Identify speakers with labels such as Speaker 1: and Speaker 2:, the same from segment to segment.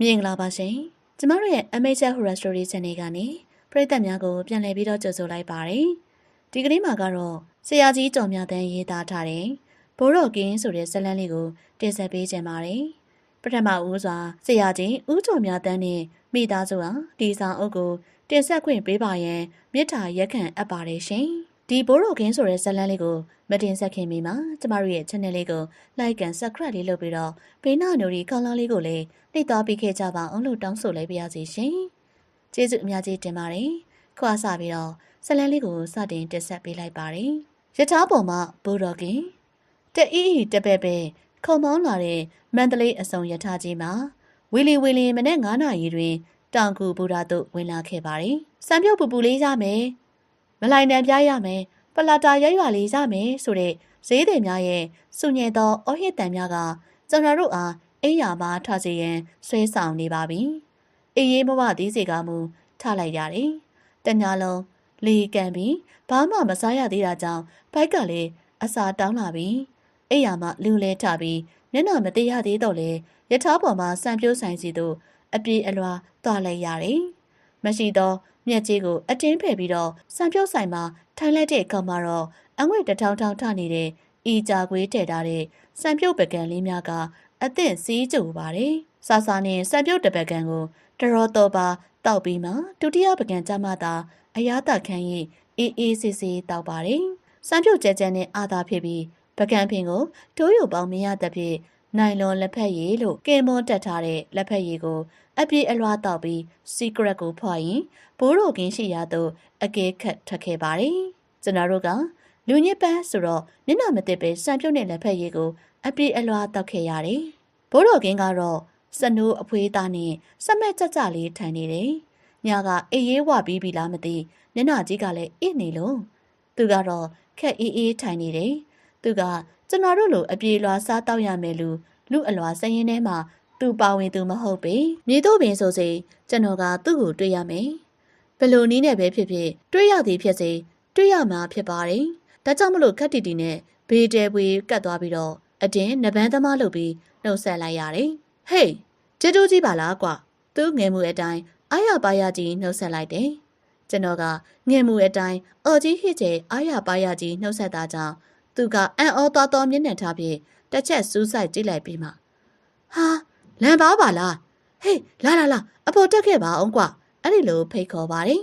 Speaker 1: မင်္ဂလာပါရှင်ကျမတို့ရဲ့ Amateur Horror Story Channel ကနေပရိသတ်များကိုပြန်လည်ပြီးတော့ကြိုဆိုလိုက်ပါတယ်ဒီကနေ့မှာကတော့ဆရာကြီးကျော်မြတ်တန်းရေးသားထားတဲ့ဘိုးတော်ကင်းဆိုတဲ့ဇာတ်လမ်းလေးကိုတင်ဆက်ပေးခြင်းပါတယ်ပထမဦးစွာဆရာကြီးဦးကျော်မြတ်တန်းနဲ့မိသားစုဟာဒီဆောင်အုပ်ကိုတင်ဆက်ခွင့်ပေးပါရန်မြစ်တာရက်ခံအပ်ပါတယ်ရှင် ဒီဘိုးတော်ကင်းဆိုတဲ့ဇာတ်လမ်းလေးကိုမတင်ဆက်ခင်မီမှာကျမတို့ရဲ့ channel လေးကို like and subscribe လေးလုပ်ပြီးတော့ဘေးနားနိုရီခေါင်းလောင်းလေးကိုလည်းနှိပ်သွားပေးခဲ့ကြပါအောင်လို့တောင်းဆိုလိုက်ပါရစေရှင်ကျေးဇူးအများကြီးတင်ပါတယ်ခွာစပြီးတော့ဇာတ်လမ်းလေးကိုစတင်တင်ဆက်ပေးလိုက်ပါတယ်ယထာပေါ်မှာဘိုးတော်ကင်းတအီးတပဲ့ပဲခုံမောင်းလာတဲ့မန္တလေးအစုံယထာကြီးမှာဝီလီဝီလီမနေ့9နာရီတွင်တောင်ကူဘူရာတို့ဝင်လာခဲ့ပါတယ်။စံပြုတ်ပူပူလေးရမယ်။ မလိုက်နံပြားရမယ်။ပလာတာရရွာလေးရမယ်ဆိုတဲ့ဈေးတွေများရဲ့စုညံသောအော်ဟစ်တန်များကကျွန်တော်တို့အားအိယာမှာထစေရန်ဆွဲဆောင်နေပါပြီ။အေးရေးမဝသေးစေကမူထလိုက်ရတယ်။တညာလုံးလေကန်ပြီးဘာမှမစားရသေးတာကြောင့်ဘိုက်ကလည်းအစာတောင်းလာပြီးအိယာမှာလူလဲထပြီးမျက်နှာမသေးရသေးတော့လေယထာပေါ်မှာစံပြိုးဆိုင်စီတို့အပြေးအလွာသွားလိုက်ရတယ်။မရှိတော့ မြက်ကြီးကိုအတင်းဖယ်ပြီးတော့စံပြုတ်ဆိုင်မှာထိုင်လိုက်တဲ့အခါမှာတော့အငွေ့တထောင်ထောင်ထနေတဲ့ဤကြခွေးတဲ့ထားတဲ့စံပြုတ်ပကံလေးများကအသင့်စီးကြိုပါတယ်။ဆာဆာနဲ့စံပြုတ်တပကံကိုတရောတော်ပါတောက်ပြီးမှဒုတိယပကံကြမှသာအရာတခန်းရင်အေးအေးဆေးဆေးတောက်ပါတယ်။စံပြုတ်ကြဲကြဲနဲ့အာသာဖြစ်ပြီးပကံဖင်ကိုတိုးရုပ်ပေါင်းမရတဲ့ဖြင့် နိုင်လွန်လက်ဖက်ရည်လို့ကင်မွန်တက်ထားတဲ့လက်ဖက်ရည်ကို အပြေးအလွှားတောက်ပြီး secret ကိုဖွာရင်ဘိုးတော်ကင်းရှိရာသို့အကဲခတ်ထွက်ခဲ့ပါတယ်။ကျွန်တော်တို့ကလူညစ်ပန်းဆိုတော့မျက်နှာမသိပဲစံပြုတ်နဲ့လက်ဖက်ရည်ကိုအပြေးအလွှားတောက်ခဲ့ရတယ်။ဘိုးတော်ကင်းကတော့စနိုးအဖွေးသားနဲ့စက်မဲ့ကြကြလေးထိုင်နေတယ်။ညာကအေးရေးဝပြီးပြီလားမသိမျက်နှာကြီးကလည်းအစ်နေလို့သူကတော့ခက်အေးအေးထိုင်နေတယ်။သူက ကျွန်တော်တို့လိုအပြေးလွှာစားတောက်ရမယ်လူလူအလွာစရင်ထဲမှာသူပါဝင်သူမဟုတ်ပေမြေတို့ပင်ဆိုစေကျွန်တော်ကသူ့ကိုတွေ့ရမယ်ဘယ်လိုနည်းနဲ့ပဲဖြစ်ဖြစ်တွေ့ရသည်ဖြစ်စေတွေ့ရမှာဖြစ်ပါတယ်ဒါကြောင့်မလို့ခက်တီတီနဲ့ဘေးတဲပွေကတ်သွားပြီးတော့အတင်းနဘန်းသမားလုပ်ပြီးနှုတ်ဆက်လိုက်ရတယ်ဟေးကျေတူးကြီးပါလားကွာသူငယ်မှုအတိုင်းအာရပါရကြီးနှုတ်ဆက်လိုက်တယ်ကျွန်တော်ကငယ်မှုအတိုင်းအော်ကြီးဟစ်ကျဲအာရပါရကြီးနှုတ်ဆက်တာကြောင့် သူကအံ့ဩတော်တော်မျက်နှာထားပြီးတစ်ချက်စူးစိုက်ကြည့်လိုက်ပြီးမှဟာလမ်းပါပါလားဟေးလာလာလာအပေါ်တက်ခဲ့ပါအောင်ကွာအဲ့ဒီလိုဖိတ်ခေါ်ပါတယ်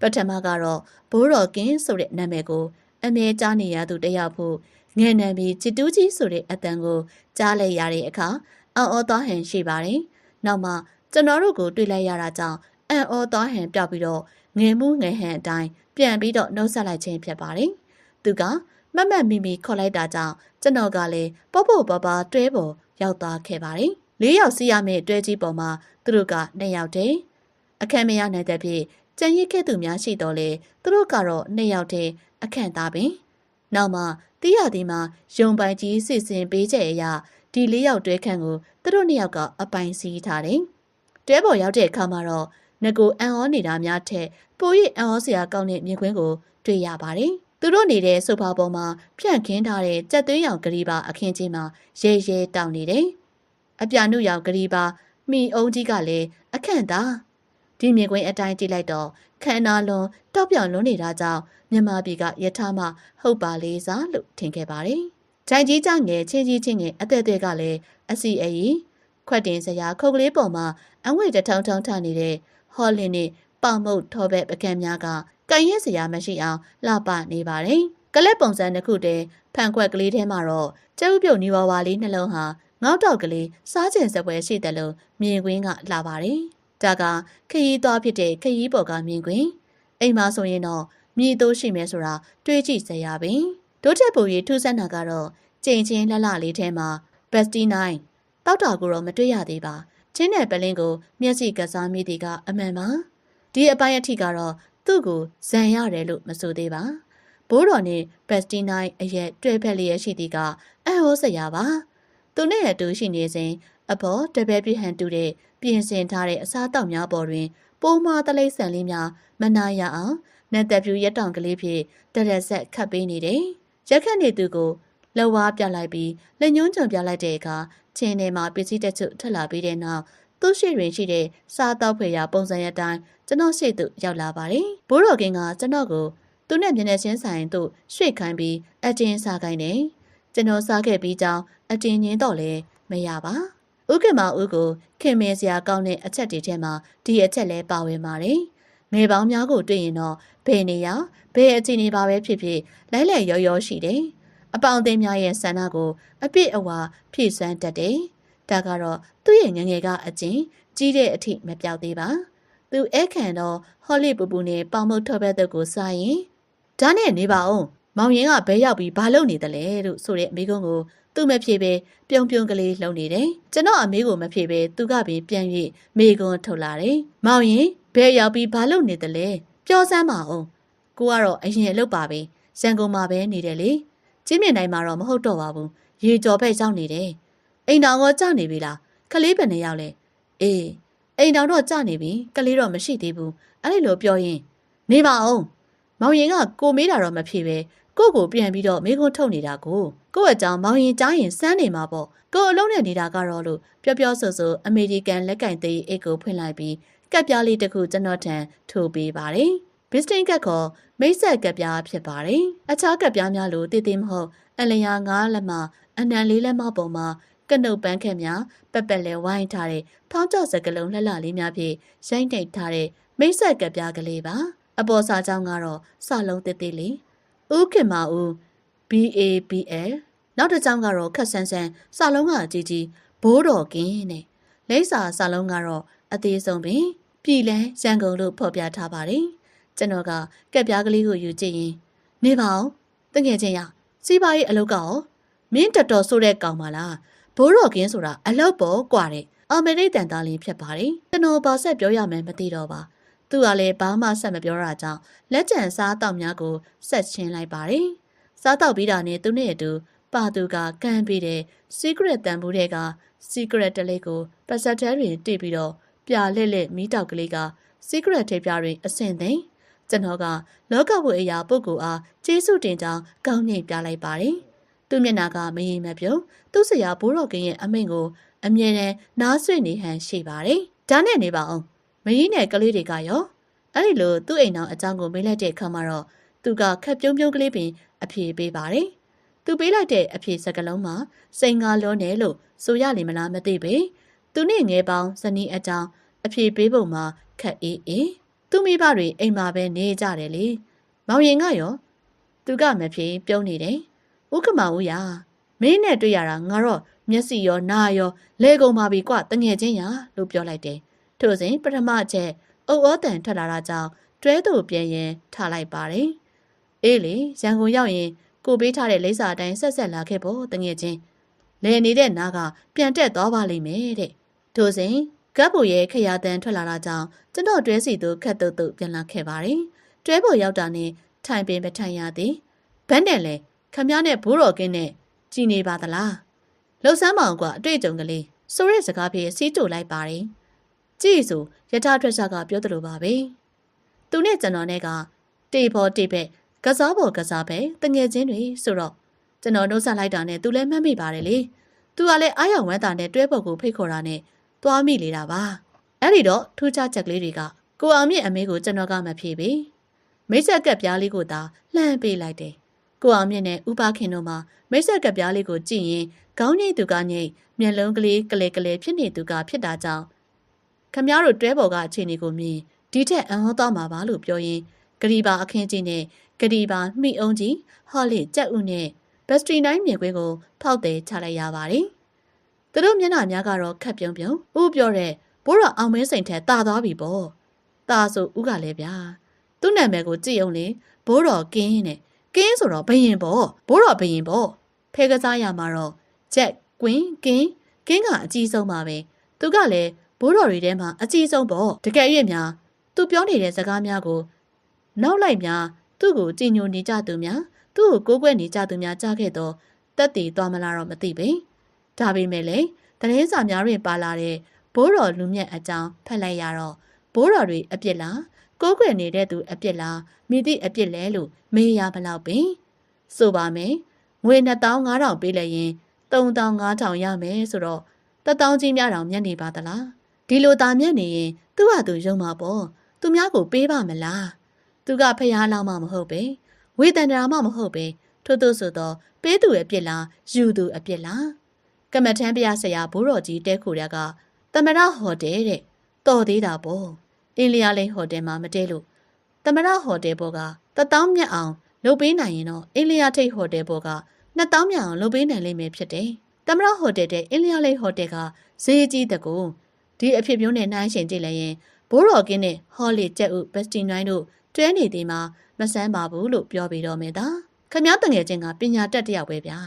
Speaker 1: ပထမကတော့ဘိုးတော်ကင်းဆိုတဲ့နာမည်ကိုအမြဲကြားနေရသူတယောက်ဖို့ငယ်နံပြီးချစ်တူးကြီးဆိုတဲ့အတန်ကိုကြားလိုက်ရတဲ့အခါအော်အော်သွားဟန်ရှိပါတယ်နောက်မှကျွန်တော်တို့ကိုတွေ့လိုက်ရတာကြောင့်အံ့ဩသွားဟန်ပြောက်ပြီးတော့ငယ်မှုငယ်ဟန်အတိုင်းပြန်ပြီးတော့နှုတ်ဆက်လိုက်ခြင်းဖြစ်ပါတယ်သူက မမတ်မီမီခေါ်လိုက်တာကြောင့်ကျွန်တော်ကလည်းပေါ့ပေါ့ပါပါတွဲပေါ်ရောက်သွားခဲ့ပါတယ်။လေးယောက်စီးရမယ့်တွဲကြီးပေါ်မှာသူတို့ကနှစ်ယောက်တည်းအခန့်မရနိုင်တဲ့ဖြင့်ကြံရစ်ခဲ့သူများရှိတော့လေသူတို့ကတော့နှစ်ယောက်တည်းအခန့်သားပင်နောက်မှတီးရသည်မှာယုံပိုင်ကြီးစစ်စင်ပေးချက်အရာဒီလေးယောက်တွဲခန့်ကိုသူတို့နှစ်ယောက်ကအပိုင်စီးထားတယ်။တွဲပေါ်ရောက်တဲ့အခါမှာတော့ငကိုအန်ဟောနေတာများထက်ပို၍အန်ဟောစရာကောင်းတဲ့မြင်ကွင်းကိုတွေ့ရပါတယ်။ သူတို့နေတဲ့ဆိုဖာပေါ်မှာဖြန့်ခင်းထားတဲ့ကြက်သွေးရောင်ဂရီပါအခင်းကြီးမှာရဲရဲတောင်းနေတယ်။အပြာနုရောင်ဂရီပါမိအုံးကြီးကလည်းအခန့်သားဒီမြင်ကွင်းအတိုင်းကြည့်လိုက်တော့ခန္ဓာလွန်တောက်ပြောင်လွန်းနေတာကြောင့်မြမပြည်ကယထာမဟုတ်ပါလေစားလို့ထင်ခဲ့ပါတယ်။ဂျိုင်ကြီးကြငယ်ချင်းကြီးချင်းငယ်အသက်တွေကလည်းအစီအီခွက်တင်စရာခုတ်ကလေးပေါ်မှာအငွေတထောင်ထောင်ထနေတဲ့ဟော်လင်နဲ့ ပေါမုတ်ထောဘက်ပကံများကကန်ရဲစရာမရှိအောင်လှပနေပါတယ်။ကလက်ပုံစံတစ်ခုတည်းဖန်ခွက်ကလေးထဲမှာတော့ကျုပ်ပြုတ်နီဝါဝါလေးနှလုံးဟာငေါက်တော့ကလေးစားကျင်စပွဲရှိတယ်လို့မြင်ကွင်းကလှပါတယ်။ဒါကခရီးသွားဖြစ်တဲ့ခရီးပေါ်ကမြင်ကွင်းအိမ်မှာဆိုရင်တော့မြေတိုးရှိမယ်ဆိုတာတွေးကြည့်စရာပင်ဒုတက်ပူရီထူးဆန်းတာကတော့ကြိမ်ချင်းလှလှလေးထဲမှာဘက်စတီနိုင်တောက်တာကိုတော့မတွေ့ရသေးပါချင်းနယ်ပလင်းကိုမျက်စိကစားမိသည်ကအမှန်ပါ ဒီအပိုင်းအထိကတော့သူ့ကိုဇံရတယ်လို့မဆိုသေးပါဘိုးတော်နဲ့ဘက်စတီနိုင်အရက်တွေ့ဖက်လျက်ရှိသည်ကအံ့ဩစရာပါသူနဲ့အတူရှိနေစဉ်အဖေါ်တပည့်ပြဟန်တူတဲ့ပြင်ဆင်ထားတဲ့အစားတောက်များပေါ်တွင် ပိုးမတလိမ့်ဆန်လေးများမနာရအောင်နတ်တပ်ပြူရက်တောင်ကလေးဖြင့်တရက်ဆက်ခတ်ပေးနေတယ်ရက်ခတ်နေသူကိုလှဝါးပြလိုက်ပြီးလက်ညှိုးကြုံပြလိုက်တဲ့အခါချင်းထဲမှာပစ္စည်းတချို့ထွက်လာပြီးတဲ့နောက် သူ့ရှိတွင်ရှိတဲ့စားတောက်ဖွယ်ရာပုံစံရတိုင်းကျွန်တော်ရှိသူရောက်လာပါတယ်ဘိုးတော်ကင်းကကျွန်တော်ကိုသူနဲ့မျက်နှာချင်းဆိုင်သို့ရွှေ့ခိုင်းပြီးအတင်းစားခိုင်းတယ်ကျွန်တော်စားခဲ့ပြီးကြောင်းအတင်းငင်းတော့လဲမရပါဥက္ကမဦးကိုခင်မဲစရာကောင်းတဲ့အချက်တွေထဲမှာဒီအချက်လဲပါဝင်ပါတယ်ငယ်ပေါင်းများကိုတွေ့ရင်တော့ဘယ်နေရာဘယ်အခြေအနေပါပဲဖြစ်ဖြစ်လိုက်လက်ရောရောရှိတယ်အပေါင်းအသင်းများရဲ့ဆန္ဒကိုအပြည့်အဝဖြည့်စွမ်းတတ်တယ် ဒါကတော့သူ့ရဲ့ငငယ်ကအကျင့်ကြီးတဲ့အထိမပြောက်သေးပါသူအဲ့ခံတော့ဟောလိပူပူနဲ့ပေါင်မုတ်ထော်ဘက်တုတ်ကိုစားရင်ဒါနဲ့နေပါအောင်မောင်ရင်ကဘဲရောက်ပြီးဘာလုပ်နေသလဲလို့ဆိုတဲ့အမေကုန်းကိုသူ့မဖြေပဲပြုံပြုံကလေးလှုပ်နေတယ်ကျွန်တော်အမေကိုမဖြေပဲသူကပင်ပြန်၍မေကွန်းထုတ်လာတယ်မောင်ရင်ဘဲရောက်ပြီးဘာလုပ်နေသလဲပြောစမ်းပါအောင်ကိုကတော့အရင်အလုပ်ပါပဲရန်ကုန်မှာပဲနေတယ်လေကျင်းမြင်တိုင်းမှာတော့မဟုတ်တော့ပါဘူးရေကြော်ဘက်ရောက်နေတယ် အိမ်တော်ကကြနေပြီလားကလေးဘယ်နှယောက်လဲအေးအိမ်တော်တော့ကြနေပြီကလေးတော့မရှိသေးဘူးအဲ့ဒီလိုပြောရင်နေပါအောင်မောင်ရင်ကကိုမေးတာတော့မဖြစ်ပဲကိုကိုပြန်ပြီးတော့မိကုန်းထုတ်နေတာကိုကို့အကြောင်းမောင်ရင်ကြားရင်စမ်းနေမှာပေါ့ကိုအလုံးနဲ့နေတာကတော့လို့ပြောပြောဆိုဆိုအမေရိကန်လက်ကင်သေးအိတ်ကိုဖွင့်လိုက်ပြီးကပ်ပြားလေးတစ်ခုကျွန်တော်ထံထိုးပေးပါတယ်ဘစ်စတင်ကတ်ခေါ်မိတ်ဆက်ကပ်ပြားဖြစ်ပါတယ်အခြားကပ်ပြားများလိုတည်တည်မဟုတ်အလျာငါးလက်မအနံလေးလက်မပုံမှာ ကနုတ်ပန်းခက်များပက်ပက်လဲဝိုင်းထားတဲ့ဖောင်းကြော့စကလုံးလှလှလေးများဖြင့်ရိုက်နှိပ်ထားတဲ့မိတ်ဆက်ကပ်ပြားကလေးပါ အပေါ်စာကြောင်းကတော့စလုံးတည်တည်လေးဥခင်မာဦး BABL နောက်တစ်ကြောင်းကတော့ခက်ဆန်းဆန်းစာလုံးကကြီးကြီးဘိုးတော်ကင်းနဲ့လိပ်စာစာလုံးကတော့အသေးဆုံးပင်ပြည်လန်းရန်ကုန်လို့ဖော်ပြထားပါတယ်ကျွန်တော်ကကက်ပြားကလေးကိုယူကြည့်ရင်နေပါအောင်တငယ်ချင်းရစီးပါရေးအလုပ်ကောမင်းတော်တော်ဆိုတဲ့ကောင်ပါလား ဘိုးတော်ကင်းဆိုတာအလုပ်ပေါ်กว่าတဲ့အမေရိကန်သားလေးဖြစ်ပါတယ်ကျွန်တော်ဘာဆက်ပြောရမယ်မသိတော့ပါသူကလည်းဘာမှဆက်မပြောတာကြောင့်လက်ကျန်စားတောက်များကိုဆက်ချင်းလိုက်ပါတယ်စားတောက်ပြီးတာနဲ့သူနဲ့အတူပါသူကကမ်းပြီးတဲ့ secret တန်ဖိုးတွေက secret တလေးကိုပတ်စက်တဲတွင်တိပြီးတော့ပြလက်လက်မီးတောက်ကလေးက secret ထိပ်ပြတွင်အဆင့်သိမ်းကျွန်တော်ကလောကဝိအရာပုဂ္ဂိုလ်အားကျေးဇူးတင်ကြောင်းကောင်းမြင်ပြလိုက်ပါတယ်။ သူ့မျက်နှာကမရင်မပြုံသူ့ဆရာဘိုးတော်ကင်းရဲ့အမိန့်ကိုအမြဲတမ်းနားဆွေနေဟန်ရှိပါတယ်။ဒါနဲ့နေပါအောင်မရင်နဲ့ကလေးတွေကရောအဲ့ဒီလိုသူ့အိမ်တော်အကြောင်းကိုမေးလိုက်တဲ့အခါမှာတော့သူကခက်ပြုံးပြုံးကလေးပင်အဖြေပေးပါတယ်။သူပေးလိုက်တဲ့အဖြေစကလုံးမှာစိန်ကားလုံးတယ်လို့ဆိုရလိမ့်မလားမသိပေ။သူနဲ့ငယ်ပေါင်းဇနီးအကြောင်းအဖြေပေးပုံမှာခက်အေးအေးသူမိဘတွေအိမ်မှာပဲနေကြတယ်လေ။မောင်ရင်ကရောသူကမဖြေပြုံးနေတယ်။ ဥက္ကမဦးရမင်းနဲ့တွေ့ရတာငါတော့မျက်စိရောနားရောလဲကုန်ပါပြီကွတငယ်ချင်းရလို့ပြောလိုက်တယ်။ထို့စဉ်ပထမချက်အုပ်ဩတန်ထွက်လာတာကြောင့်တွဲသူပြန်ရင်ထားလိုက်ပါတယ်။အေးလေရန်ကုန်ရောက်ရင်ကိုပေးထားတဲ့လိပ်စာအတိုင်းဆက်ဆက်လာခဲ့ဖို့တငယ်ချင်းလဲနေတဲ့နားကပြန်တက်သွားပါလိမ့်မယ်တဲ့။ထို့စဉ်ကပ်ဖို့ရဲ့ခရတန်ထွက်လာတာကြောင့်ကျွန်တော်တွဲစီသူခက်တုတ်တုတ်ပြန်လာခဲ့ပါတယ်။တွဲဖို့ရောက်တာနဲ့ထိုင်ပင်မထိုင်ရသည်။ဘန်းနဲ့လေ ခမည်းနဲ့ဘိုးတော်ကင်းနဲ့ကြည်နေပါသလား။လှုပ်ဆန်းမအောင်ကအတွေ့အကြုံကလေးဆိုရဲစကားပြေစီးတူလိုက်ပါတယ်။ကြည့်ဆိုယထာထွက်ချကပြောသလိုပါပဲ။သူနဲ့ကျွန်တော်နဲ့ကတေဖို့တေဘက်ကစားဖို့ကစားပဲတငယ်ချင်းတွေဆိုတော့ကျွန်တော်နှုတ်ဆက်လိုက်တာနဲ့သူလည်းမှတ်မိပါတယ်လေ။သူကလည်းအားရဝမ်းသာနဲ့တွဲဖို့ကိုဖိတ်ခေါ်တာနဲ့သွားမိလေတာပါအဲ့ဒီတော့ထူးခြားချက်ကလေးတွေကကိုအောင်မြင့်အမေကိုကျွန်တော်ကမဖြေပေမိတ်ဆက်ကပ်ပြားလေးကိုသာလှမ်းပေးလိုက်တယ် ကိုအောင်မြင့်နဲ့ဥပခင်တို့မှမိတ်ဆက်ကပ်ပြားလေးကိုကြည့်ရင်ခေါင်းငိတ်သူကငိတ်မျက်လုံးကလေးကလေးကလေးဖြစ်နေသူကဖြစ်တာကြောင့်ခမည်းတော်တွဲပေါ်ကအခြေအနေကိုမြင်ဒီထက်အံ့ဟောသွားမှာပါလို့ပြောရင်ဂရီပါအခင်းကြီးနဲ့ဂရီပါမိအောင်ကြီးဟော်လစ်ကြက်ဥနဲ့ဘက်စထရီနိုင်မြေခွေးကိုဖောက်တယ်ချလိုက်ရပါတယ်သူတို့မျက်နှာများကတော့ခက်ပြုံပြုံဥပြောတဲ့ဘိုးတော်အောင်မင်းစိန်ထက်တာသွားပြီပေါ့တာဆိုဥကလည်းဗျာသူ့နာမည်ကိုကြည့်အောင်လေဘိုးတော်ကင်းနဲ့ ကင်းဆိုတော့ဘယင်ပေါ့ဘိုးတော်ဘယင်ပေါ့ဖဲကစားရမှာတော့ချက်ကွင်းကင်းကင်းကအကြီးဆုံးပါပဲသူကလည်းဘိုးတော်တွေထဲမှာအကြီးဆုံးပေါ့တကယ်၍များသူပြောနေတဲ့စကားများကိုနောက်လိုက်များသူ့ကိုကြည်ညိုနေကြသူများသူ့ကိုကိုးကွယ်နေကြသူများကြားခဲ့တော့တက်တည်သွားမလားတော့မသိပေဒါပေမဲ့လည်းသတင်းစာများတွင်ပါလာတဲ့ဘိုးတော်လူမြတ်အကြောင်းဖတ်လိုက်ရတော့ဘိုးတော်တွေအပြစ်လား ကိုးကွယ်နေတဲ့သူအပြစ်လားမိသည့်အပြစ်လဲလို့မေးရမလောက်ပင်ဆိုပါမယ်ငွေ2500ပေးလိုက်ရင်3500ရမယ်ဆိုတော့တတောင်းကြီးများတောင်မျက်နေပါသလားဒီလိုတာမြက်နေရင်သူ့ဟာသူယုံမှာပေါ့သူများကိုပေးပါမလားသူကဖျားလောင်းမှမဟုတ်ပဲဝေတန္တရာမှမဟုတ်ပဲထို့သို့ဆိုတော့ပေးသူအပြစ်လားယူသူအပြစ်လားကမ္မထမ်းပြဆရာဘိုးတော်ကြီးတဲခိုရကသမရဟိုတယ်တဲ့တော်သေးတာပေါ့ အင်းလျာလိန်ဟိုတယ်မှာမတဲလို့သမရဟိုတယ်ဘောကတတောင်းမြတ်အောင်လုပ်ပေးနိုင်ရင်တော့အင်းလျာထိတ်ဟိုတယ်ဘောကနှစ်တောင်းမြတ်အောင်လုပ်ပေးနိုင်လိမ့်မယ်ဖြစ်တယ်သမရဟိုတယ်တဲ့အင်းလျာလိန်ဟိုတယ်ကဈေးကြီးတကူဒီအဖြစ်မျိုးနဲ့နှိုင်းရှင်ကြည့်လိုက်ရင်ဘိုးတော်ကင်းနဲ့ဟော်လီကျက်ဥဘက်စတီနိုင်းတို့တွဲနေသေးမှာမဆန်းပါဘူးလို့ပြောပြီးတော့မယ်သားခမည်းတငယ်ချင်းကပညာတတ်တယောက်ပဲဗျာ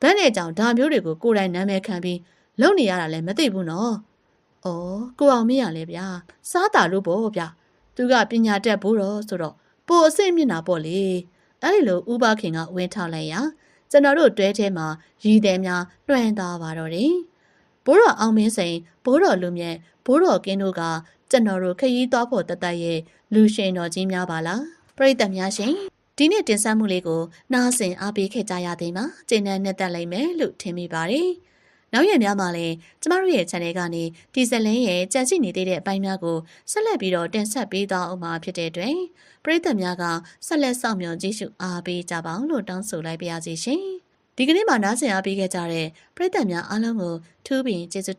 Speaker 1: ဘန်းနဲ့ကြောင့်ဒါမျိုးတွေကိုကိုယ်တိုင်နာမည်ခံပြီးလုပ်နေရတာလည်းမသိဘူးနော်။ အော်ကိုအောင်မင်းရလဲဗျာစားတာလို့ပေါ့ဗျာသူကပညာတတ်ဘူးတော့ဆိုတော့ပိုအစိတ်မျက်နာပေါ့လေအဲ့ဒီလိုဥပခင်ကဝင်းထောက်လိုက်ရာကျွန်တော်တို့တွဲထဲမှာရည်တယ်များလွှမ်းသွားပါတော့တယ်ဘိုးတော်အောင်မင်းစိန်ဘိုးတော်လူမြတ်ဘိုးတော်ကင်းတို့ကကျွန်တော်တို့ခရီးသွားဖို့တတ်တတ်ရဲ့လူရှင်တော်ကြီးများပါလားပရိသတ်များရှင်ဒီနေ့တင်ဆက်မှုလေးကိုနားဆင်အားပေးခဲ့ကြရသေးမှာကျင်းနဲ့နှစ်သက်လိုက်မယ်လို့ထင်မိပါတယ် နောက်ရက်များမှာလည်းကျမတို့ရဲ့ channel ကနေဒီဇလင်းရဲ့ကြံစီနေသေးတဲ့အပိုင်းများကိုဆက်လက်ပြီးတော့တင်ဆက်ပေးသွားအောင်မှာဖြစ်တဲ့အတွက်ပရိသတ်များကဆက်လက်စောင့်မျှော်ကြည့်ရှုအားပေးကြပါအောင်လို့တောင်းဆိုလိုက်ပါရစေရှင်ဒီကနေ့မှာနားဆင်အားပေးခဲ့ကြတဲ့ပရိသတ်များအားလုံးကိုထူးပင်ကျေးဇူး